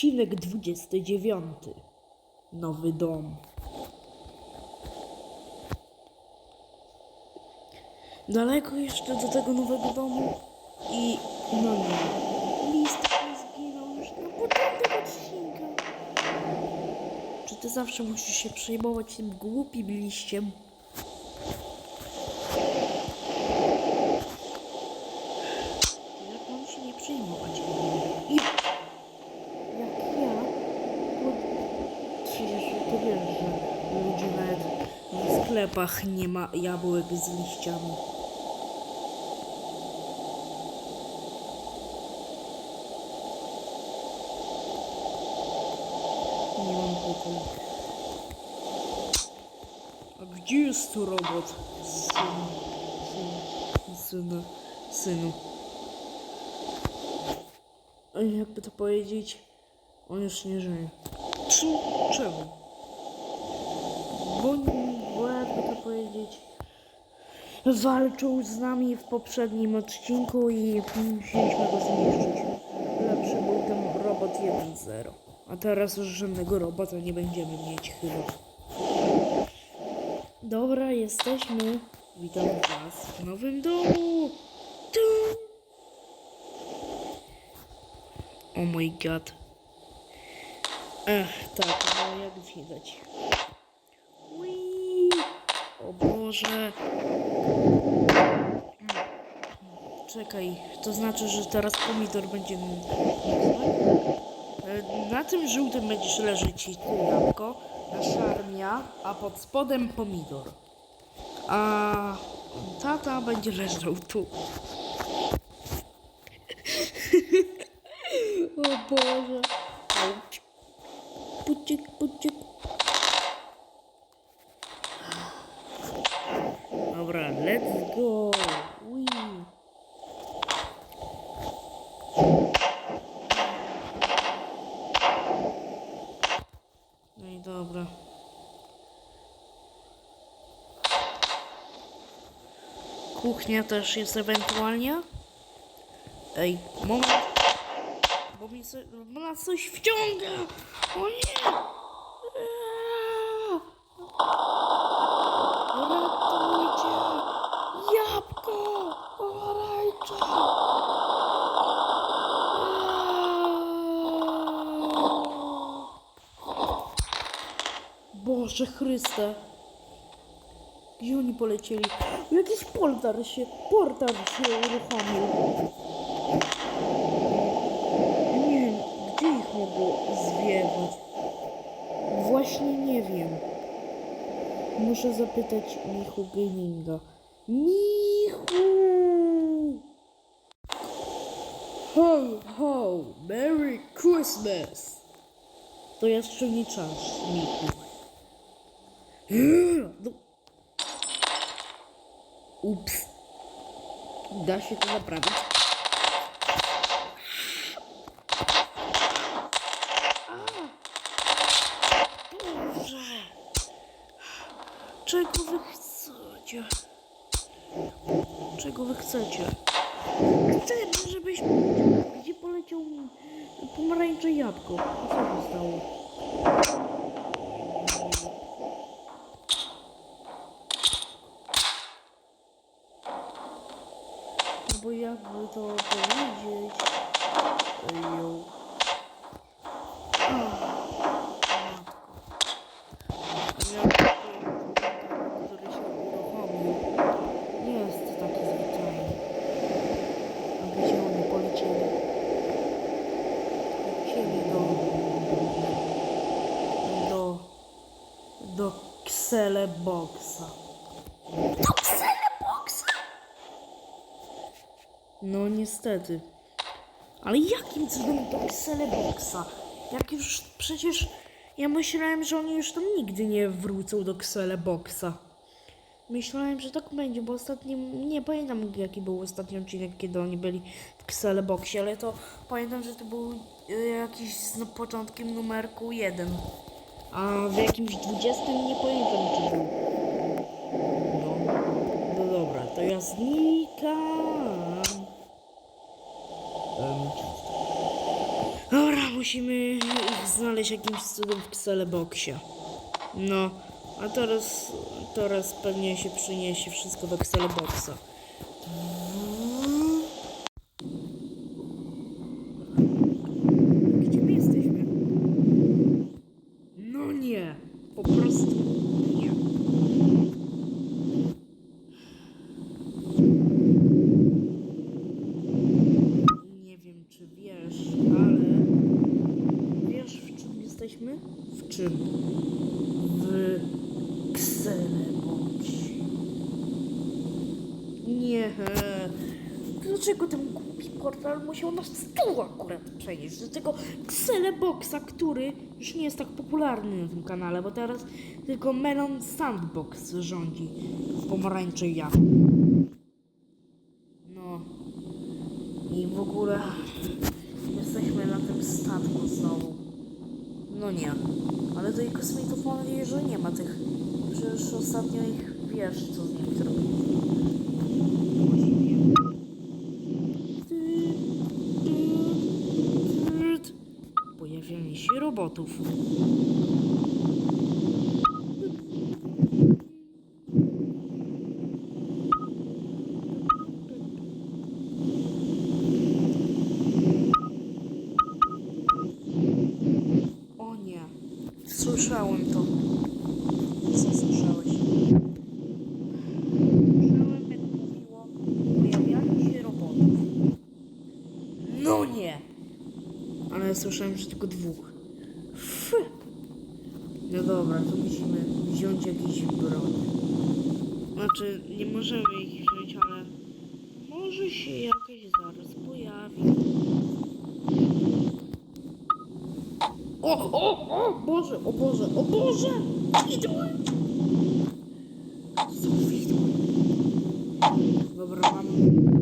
Odcinek 29. Nowy dom. Daleko jeszcze do tego nowego domu i no nie. Listek mi zginął już na początek odcinka. Czy ty zawsze musisz się przejmować tym głupim liściem? Jak mam się nie przejmować? I jak ja, to przecież ty wiesz, że ludzie nawet w sklepach nie ma jabłek z liściami. Nie mam. A gdzie jest tu robot? Synu, synu, synu, Jakby to powiedzieć, on już nie żyje. Czemu? Bo, bo jakby to powiedzieć, walczył z nami w poprzednim odcinku i musieliśmy go zniszczyć. Lepszy był ten robot 1.0. A teraz już żadnego robota nie będziemy mieć chyba. Dobra, jesteśmy. Witam Was w nowym domu. Tu. Oh my god. Ech, tak, no jak widać. Ui. O Boże. Czekaj, to znaczy, że teraz pomidor będzie... Na tym żółtym będziesz leżeć i tu jabłko, na szarmia, a pod spodem pomidor. A tata będzie leżał tu. o Boże. Auć. Pucik, pucik. Dobra, let's go. Ui. No i dobra. Kuchnia też jest ewentualnie. Ej, moment. Bo mi co, bo nas coś wciąga. O nie! Eee! Jabłko! Eee! Boże Chryste! Gdzie oni polecieli? Jakiś portal się, portal się uruchomił. Nie wiem, gdzie ich mogło zwiewać? Właśnie nie wiem. Muszę zapytać Michu Gaminga. Michu! Ho, ho! Merry Christmas! To jeszcze nie czas, Michu. No. Ups. Da się to naprawić. Boże. Czego wy chcecie? Czego wy chcecie? Chcemy, żebyś... Gdzie poleciał pomarańcze jabłko? Co się stało? No bo jakby to powiedzieć... Ejjo. który się uruchomił, nie jest taki zwyczajny. A gdzie oni polecieli? Polecieli do... do... do Xeleboxa. Do Xeleboxa? No niestety. Ale jakim cudem do Xeleboxa? Jak już przecież ja myślałem, że oni już tam nigdy nie wrócą do Xeleboxa. Myślałem, że tak będzie, bo ostatnio nie pamiętam jaki był ostatni odcinek, kiedy oni byli w Xeleboxie, ale to pamiętam, że to był y, jakiś z początkiem numerku 1. A w jakimś 20 nie pamiętam czy był. No, no dobra, to ja znikam. Em, Dobra, musimy ich znaleźć jakimś cudem w Xeleboxie. No, a teraz, teraz pewnie się przyniesie wszystko do Xeleboxa. Gdzie my jesteśmy? No nie, po prostu nie. Nie wiem, czy wiesz, ale wiesz, w czym jesteśmy? W czym? W Xeleboxie. Nie. Dlaczego ten głupi portal musiał nas tu akurat przenieść? Do tego Xeleboxa, który już nie jest tak popularny na tym kanale, bo teraz tylko Melon Sandbox rządzi w pomarańczy ja. No. I w ogóle jesteśmy na tym statku znowu. No nie. Ale tej kosmitów mam nadzieję, że nie ma tych. Przecież ostatnio ich wiesz, co z nimi zrobili. Się robotów. O nie. Słyszałem to. Co słyszałeś? Słyszałem, jak mówiło pojawianie się robotów. No nie! Ale słyszałem, że tylko dwóch. Dobra, to musimy wziąć jakiś broń. Znaczy, nie możemy ich wziąć, ale może się jakaś zaraz pojawi. O, o, o, Boże, o Boże, o Boże! Widły. Dobra, mam...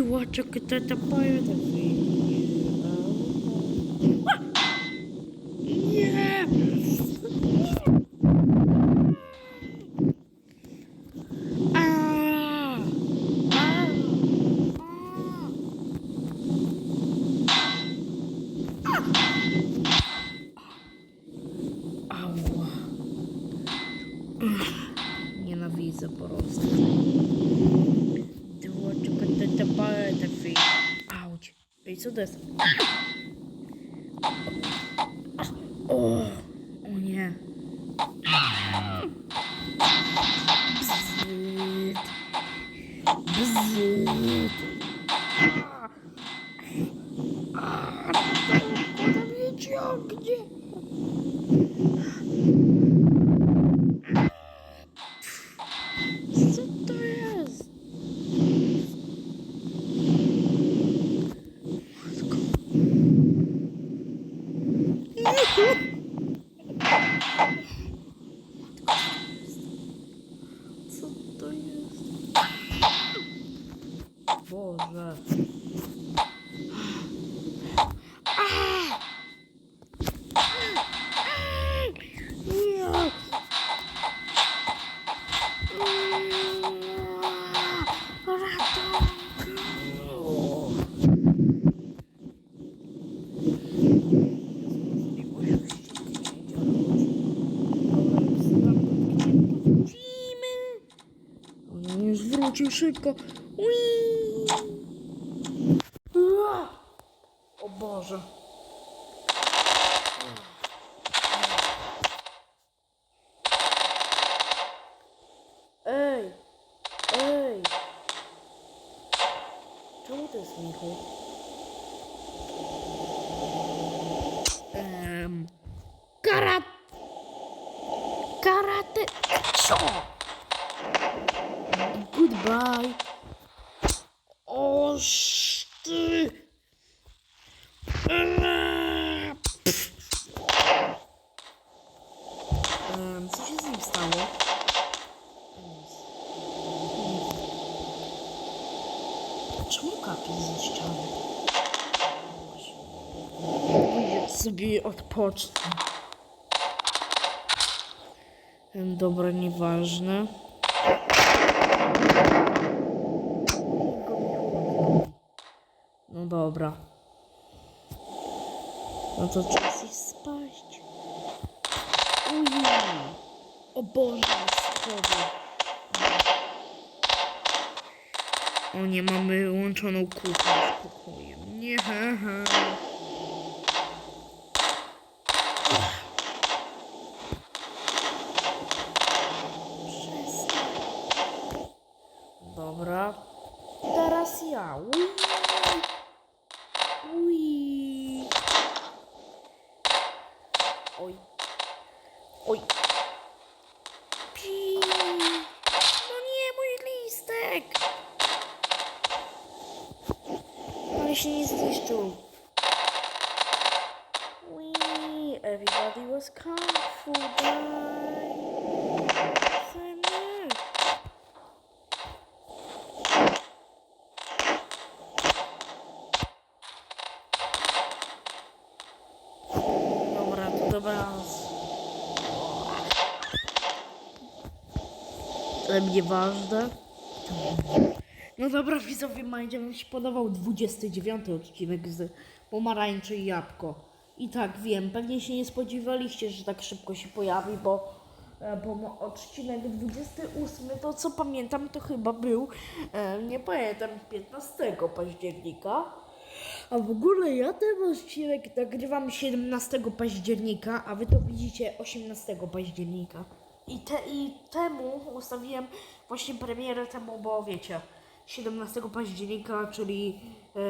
to watch a cassette pirate Auć. Ej, co to jest? O, o nie. Bzyt. Bzyt. A, Kуда mnie ciągnie? Боже. Wrócił szybko. Uii! Co? Goodbye. O, ty! Em, Co się z nim stało? Czemu kapie ze ściany? Sobie odpocznę. Dobra, nieważne. No dobra. No to czas jest spaść. Ujej. O Boże, schody. O nie, mamy łączoną kuchnię z pokojem. Nie, ha, ha. Przestań. Dobra. Teraz ja. Ui. Ui. Oj. Oj. Pi. No nie, mój listek. Ale się nie zniszczył. Ui. Everybody was kung fu guy. Thunder. Dobra, to dobranoc. Ale mnie ważne. No dobra, widzowie, będzie wam się podobał 29 odcinek z Pomarańczy i Jabłko. I tak, wiem, pewnie się nie spodziewaliście, że tak szybko się pojawi, bo, e, bo mo- odcinek 28, to co pamiętam, to chyba był, e, nie pamiętam, 15 października. A w ogóle ja ten odcinek nagrywam 17 października, a wy to widzicie 18 października. I, te, I temu ustawiłem właśnie premierę temu, bo wiecie, 17 października, czyli e,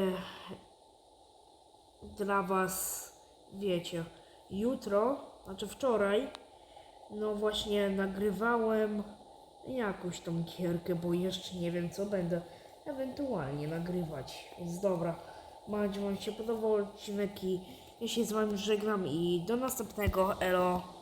dla was, wiecie, jutro, znaczy wczoraj, no właśnie nagrywałem jakąś tą gierkę, bo jeszcze nie wiem co będę ewentualnie nagrywać. Więc dobra, mam nadzieję, że wam się podobał odcinek i ja się z wami żegnam i do następnego, elo.